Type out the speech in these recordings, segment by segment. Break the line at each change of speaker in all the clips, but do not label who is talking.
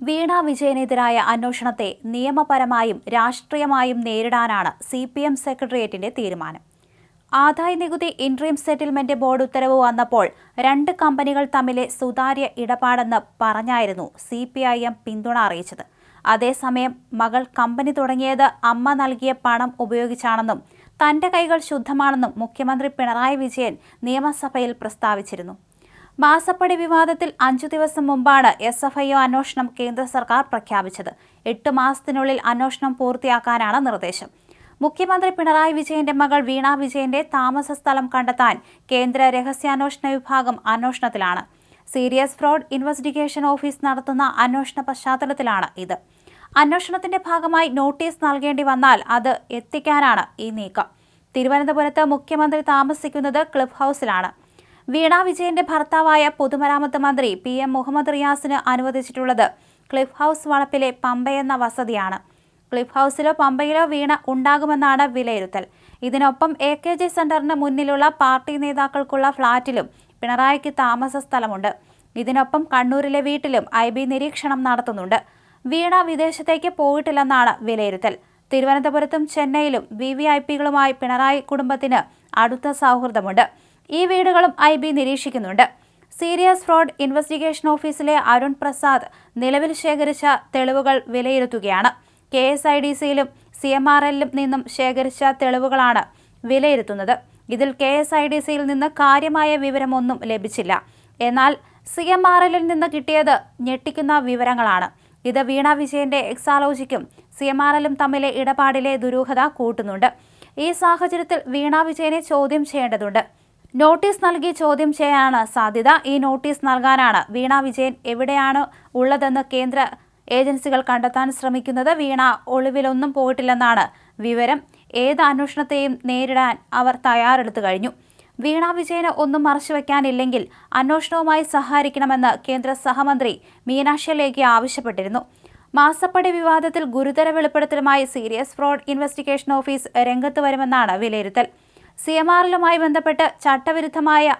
വീണ വിജയനെതിരായ അന്വേഷണത്തെ നിയമപരമായും രാഷ്ട്രീയമായും നേരിടാനാണ് സി പി എം സെക്രട്ടേറിയറ്റിന്റെ തീരുമാനം. ആദായ നികുതി ഇൻട്രീം സെറ്റിൽമെന്റ് ബോർഡ് ഉത്തരവ് വന്നപ്പോൾ രണ്ട് കമ്പനികൾ തമ്മിലെ സുതാര്യ ഇടപാടെന്ന് പറഞ്ഞായിരുന്നു സി പി ഐ എം പിന്തുണ അറിയിച്ചത്. അതേസമയം മകൾ കമ്പനി തുടങ്ങിയത് അമ്മ നൽകിയ പണം ഉപയോഗിച്ചാണെന്നും തന്റെ കൈകൾ ശുദ്ധമാണെന്നും മുഖ്യമന്ത്രി പിണറായി വിജയൻ നിയമസഭയിൽ പ്രസ്താവിച്ചിരുന്നു. മാസപ്പടി വിവാദത്തിൽ അഞ്ചു ദിവസം മുമ്പാണ് എസ് എഫ് ഐ ഒ അന്വേഷണം കേന്ദ്ര സർക്കാർ പ്രഖ്യാപിച്ചത്. എട്ട് മാസത്തിനുള്ളിൽ അന്വേഷണം പൂർത്തിയാക്കാനാണ് നിർദ്ദേശം. മുഖ്യമന്ത്രി പിണറായി വിജയന്റെ മകൾ വീണ വിജയന്റെ താമസ സ്ഥലം കണ്ടെത്താൻ കേന്ദ്ര രഹസ്യാന്വേഷണ വിഭാഗം അന്വേഷണത്തിലാണ്. സീരിയസ് ഫ്രോഡ് ഇൻവെസ്റ്റിഗേഷൻ ഓഫീസ് നടത്തുന്ന അന്വേഷണ പശ്ചാത്തലത്തിലാണ് ഇത്. അന്വേഷണത്തിന്റെ ഭാഗമായി നോട്ടീസ് നൽകേണ്ടി വന്നാൽ അത് എത്തിക്കാനാണ് ഈ നീക്കം. തിരുവനന്തപുരത്ത് മുഖ്യമന്ത്രി താമസിക്കുന്നത് ക്ലബ് ഹൗസിലാണ്. വീണ വിജയന്റെ ഭർത്താവായ പൊതുമരാമത്ത് മന്ത്രി പി എം മുഹമ്മദ് റിയാസിന് അനുവദിച്ചിട്ടുള്ളത് ക്ലിഫ് ഹൗസ് വളപ്പിലെ പമ്പയെന്ന വസതിയാണ്. ക്ലിഫ് ഹൗസിലോ പമ്പയിലോ വീണ ഉണ്ടാകുമെന്നാണ് വിലയിരുത്തൽ. ഇതിനൊപ്പം എ കെ ജി സെന്ററിന് മുന്നിലുള്ള പാർട്ടി നേതാക്കൾക്കുള്ള ഫ്ളാറ്റിലും പിണറായിക്ക് താമസ സ്ഥലമുണ്ട്. ഇതിനൊപ്പം കണ്ണൂരിലെ വീട്ടിലും ഐ ബി നിരീക്ഷണം നടത്തുന്നുണ്ട്. വീണ വിദേശത്തേക്ക് പോയിട്ടില്ലെന്നാണ് വിലയിരുത്തൽ. തിരുവനന്തപുരത്തും ചെന്നൈയിലും വി വി ഐ പികളുമായി പിണറായി കുടുംബത്തിന് അടുത്ത സൗഹൃദമുണ്ട്. ഈ വീടുകളും ഐ ബി നിരീക്ഷിക്കുന്നുണ്ട്. സീരിയസ് ഫ്രോഡ് ഇൻവെസ്റ്റിഗേഷൻ ഓഫീസിലെ അരുൺ പ്രസാദ് നിലവിൽ ശേഖരിച്ച തെളിവുകൾ വിലയിരുത്തുകയാണ്. കെ എസ് ഐ ഡി സിയിലും സി എം ആർ എല്ലിലും നിന്നും ശേഖരിച്ച തെളിവുകളാണ് വിലയിരുത്തുന്നത്. ഇതിൽ കെ എസ് ഐ ഡി സിയിൽ നിന്ന് കാര്യമായ വിവരമൊന്നും ലഭിച്ചില്ല. എന്നാൽ സി എം ആർ എല്ലിൽ നിന്ന് കിട്ടിയത് ഞെട്ടിക്കുന്ന വിവരങ്ങളാണ്. ഇത് വീണ വിജയന്റെ എക്സാലോജിക്കും സി എം ആർ എല്ലും തമ്മിലെ ഇടപാടിലെ ദുരൂഹത കൂട്ടുന്നുണ്ട്. ഈ സാഹചര്യത്തിൽ വീണ വിജയനെ ചോദ്യം ചെയ്യേണ്ടതുണ്ട്. നോട്ടീസ് നൽകി ചോദ്യം ചെയ്യാനാണ് സാധ്യത. ഈ നോട്ടീസ് നൽകാനാണ് വീണ വിജയൻ എവിടെയാണ് ഉള്ളതെന്ന് കേന്ദ്ര ഏജൻസികൾ കണ്ടെത്താൻ ശ്രമിക്കുന്നത്. വീണ ഒളിവിലൊന്നും പോയിട്ടില്ലെന്നാണ് വിവരം. ഏത് അന്വേഷണത്തെയും നേരിടാൻ അവർ തയ്യാറെടുത്തു കഴിഞ്ഞു. വീണ വിജയന് ഒന്നും മറച്ചുവെക്കാനില്ലെങ്കിൽ അന്വേഷണവുമായി സഹകരിക്കണമെന്ന് കേന്ദ്ര സഹമന്ത്രി മീനാക്ഷി ലേഖി ആവശ്യപ്പെട്ടിരുന്നു. മാസപ്പടി വിവാദത്തിൽ ഗുരുതര വെളിപ്പെടുത്തലുമായി സീരിയസ് ഫ്രോഡ് ഇൻവെസ്റ്റിഗേഷൻ ഓഫീസ് രംഗത്ത് വരുമെന്നാണ് വിലയിരുത്തൽ. സി എം ആറിലുമായി ബന്ധപ്പെട്ട് ചട്ടവിരുദ്ധമായ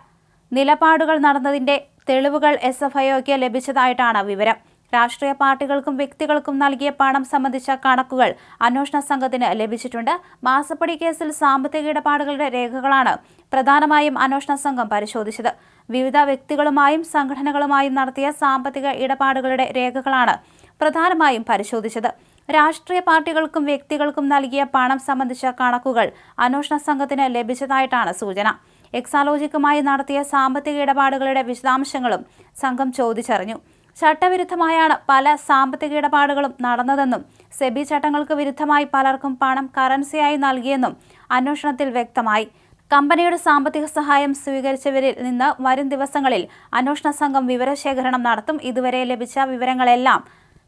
നിലപാടുകൾ നടന്നതിന്റെ തെളിവുകൾ എസ് എഫ് ഐഒക്ക് ലഭിച്ചതായിട്ടാണ് വിവരം. രാഷ്ട്രീയ പാർട്ടികൾക്കും വ്യക്തികൾക്കും നൽകിയ പണം സംബന്ധിച്ച കണക്കുകൾ അന്വേഷണ സംഘത്തിന് ലഭിച്ചിട്ടുണ്ട്. മാസപ്പടി കേസിൽ സാമ്പത്തിക ഇടപാടുകളുടെ രേഖകളാണ് പ്രധാനമായും അന്വേഷണ സംഘം പരിശോധിച്ചത്. വിവിധ വ്യക്തികളുമായും സംഘടനകളുമായും നടത്തിയ സാമ്പത്തിക ഇടപാടുകളുടെ രേഖകളാണ് പ്രധാനമായും പരിശോധിച്ചത്. രാഷ്ട്രീയ പാർട്ടികൾക്കും വ്യക്തികൾക്കും നൽകിയ പണം സംബന്ധിച്ച കണക്കുകൾ അന്വേഷണ സംഘത്തിന് ലഭിച്ചതായിട്ടാണ് സൂചന. എക്സാലോജിക്കുമായി നടത്തിയ സാമ്പത്തിക ഇടപാടുകളുടെ വിശദാംശങ്ങളും സംഘം ചോദിച്ചറിഞ്ഞു. ചട്ടവിരുദ്ധമായാണ് പല സാമ്പത്തിക ഇടപാടുകളും നടന്നതെന്നും സെബി ചട്ടങ്ങൾക്ക് വിരുദ്ധമായി പലർക്കും പണം കറൻസിയായി നൽകിയെന്നും അന്വേഷണത്തിൽ വ്യക്തമായി. കമ്പനിയുടെ സാമ്പത്തിക സഹായം സ്വീകരിച്ചവരിൽ നിന്ന് വരും ദിവസങ്ങളിൽ അന്വേഷണ സംഘം വിവരശേഖരണം നടത്തും. ഇതുവരെ ലഭിച്ച വിവരങ്ങളെല്ലാം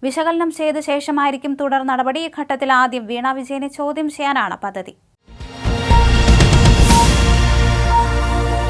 വിശകലനം ചെയ്ത ശേഷമായിരിക്കും തുടർ നടപടി ഘട്ടത്തിൽ ആദ്യം വീണ വിജയനെ ചോദ്യം ചെയ്യാനാണ് പദ്ധതി.